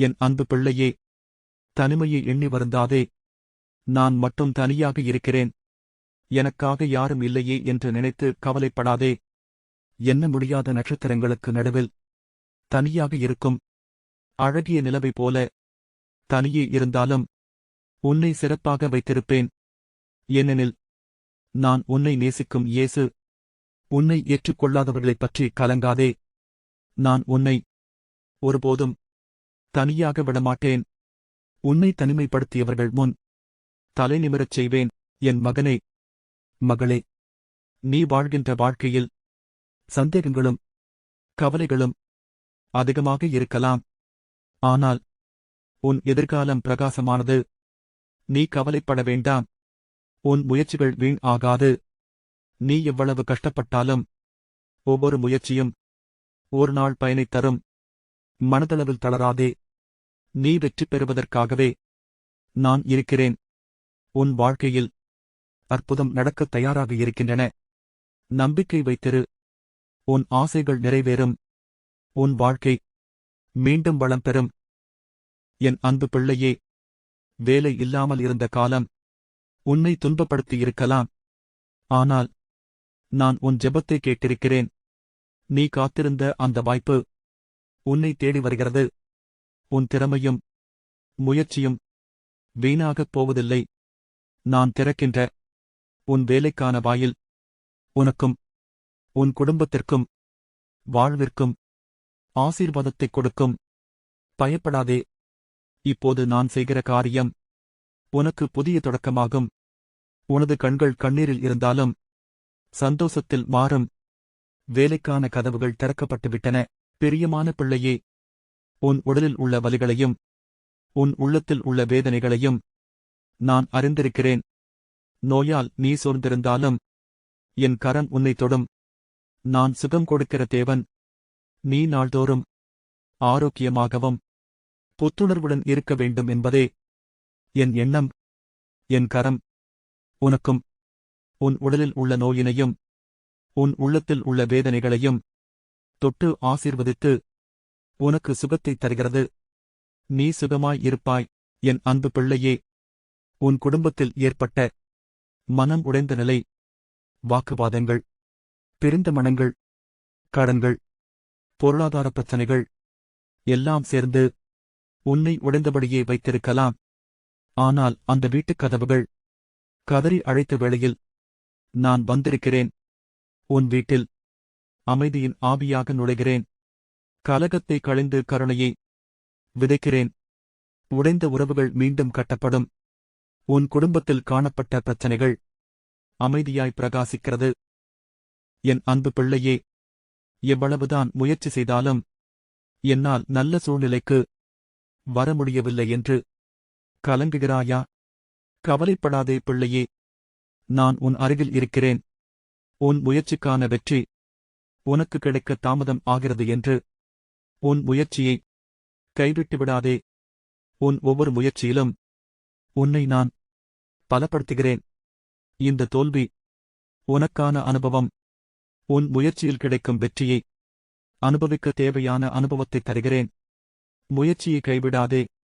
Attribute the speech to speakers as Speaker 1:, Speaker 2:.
Speaker 1: என் அன்பு பிள்ளையே தனிமையை எண்ணி வருந்தாதே. நான் மட்டும் தனியாக இருக்கிறேன். எனக்காக யாரும் இல்லையே என்று நினைத்து கவலைப்படாதே. என்ன முடியாத நட்சத்திரங்களுக்கு நடுவில் தனியாக இருக்கும். அழகிய நிலவை போல தனியே இருந்தாலும் உன்னை சிறப்பாக வைத்திருப்பேன். ஏனெனில் நான் உன்னை நேசிக்கும் இயேசு உன்னை ஏற்றுக்கொள்ளாதவர்களைப் பற்றி கலங்காதே. நான் உன்னை ஒருபோதும் தனியாக விடமாட்டேன். உன்னை தனிமைப்படுத்தியவர்கள் முன் தலை நிமிரச் செய்வேன் என் மகனே. மகளே நீ வாழ்கின்ற வாழ்க்கையில் சந்தேகங்களும் கவலைகளும் அதிகமாக இருக்கலாம். ஆனால் உன் எதிர்காலம் பிரகாசமானது. நீ கவலைப்பட வேண்டாம். உன் முயற்சிகள் வீண் ஆகாது. நீ எவ்வளவு கஷ்டப்பட்டாலும் ஒவ்வொரு முயற்சியும் ஒரு நாள் பயனைத் தரும். மனதளவில் தளராதே. நீ வெற்றி பெறுவதற்காகவே நான் இருக்கிறேன். உன் வாழ்க்கையில் அற்புதம் நடக்கத் தயாராக இருக்கின்றன. நம்பிக்கை வைத்திரு. உன் ஆசைகள் நிறைவேறும். உன் வாழ்க்கை மீண்டும் வளம் பெறும். என் அன்பு பிள்ளையே வேலை இல்லாமல் இருந்த காலம் உன்னை துன்பப்படுத்தியிருக்கலாம் ஆனால் நான் உன் ஜெபத்தை கேட்டிருக்கிறேன். நீ காத்திருந்த அந்த வாய்ப்பு உன்னை தேடி வருகிறது. உன் திறமையும் முயற்சியும் வீணாகப் போவதில்லை. நான் திறக்கின்ற உன் வேலைக்கான வாயில் உனக்கும் உன் குடும்பத்திற்கும் வாழ்விற்கும் ஆசீர்வாதத்தைக் கொடுக்கும். பயப்படாதே. இப்போது நான் செய்கிற காரியம் உனக்கு புதிய தொடக்கமாகும். உனது கண்கள் கண்ணீரில் இருந்தாலும் சந்தோஷத்தில் மாறும். வேலைக்கான கதவுகள் திறக்கப்பட்டுவிட்டன. பிரியமான பிள்ளையே உன் உடலில் உள்ள வலிகளையும் உன் உள்ளத்தில் உள்ள வேதனைகளையும் நான் அறிந்திருக்கிறேன். நோயால் நீ சோர்ந்திருந்தாலும் என் கரம் உன்னை தொடும். நான் சுகம் கொடுக்கிற தேவன். நீ நாள்தோறும் ஆரோக்கியமாகவும் புத்துணர்வுடன் இருக்க வேண்டும் என்பதே என் எண்ணம் என் கரம். உனக்கும் உன் உடலில் உள்ள நோயினையும் உன் உள்ளத்தில் உள்ள வேதனைகளையும் தொட்டு ஆசீர்வதித்து உனக்கு சுகத்தைத் தருகிறது. நீ சுகமாய் இருப்பாய் என் அன்பு பிள்ளையே. உன் குடும்பத்தில் ஏற்பட்ட மனம் உடைந்த நிலை. வாக்குவாதங்கள் பிரிந்த மனங்கள் கடன்கள் பொருளாதார பிரச்சனைகள் எல்லாம் சேர்ந்து உன்னை உடைந்தபடியே வைத்திருக்கலாம். ஆனால் அந்த வீட்டுக் கதவுகள் கதறி அழைத்த வேளையில் நான் வந்திருக்கிறேன். உன் வீட்டில் அமைதியின் ஆவியாக நுழைகிறேன். கலகத்தை களைந்து கருணையை விதைக்கிறேன். உடைந்த உறவுகள் மீண்டும் கட்டப்படும். உன் குடும்பத்தில் காணப்பட்ட பிரச்சனைகள் அமைதியாய் பிரகாசிக்கிறது. என் அன்பு பிள்ளையே எவ்வளவுதான் முயற்சி செய்தாலும் என்னால் நல்ல சூழ்நிலைக்கு வர முடியவில்லை என்று கலங்குகிறாயா? கவலைப்படாதே பிள்ளையே நான் உன் அருகில் இருக்கிறேன். உன் முயற்சிக்கான வெற்றி உனக்கு கிடைக்க தாமதம் ஆகிறது என்று உன் முயற்சியை கைவிட்டுவிடாதே. உன் ஒவ்வொரு முயற்சியிலும் உன்னை நான் பலப்படுத்துகிறேன். இந்த தோல்வி உனக்கான அனுபவம். உன் முயற்சியில் கிடைக்கும் வெற்றியை அனுபவிக்க தேவையான அனுபவத்தை தருகிறேன். முயற்சியை கைவிடாதே.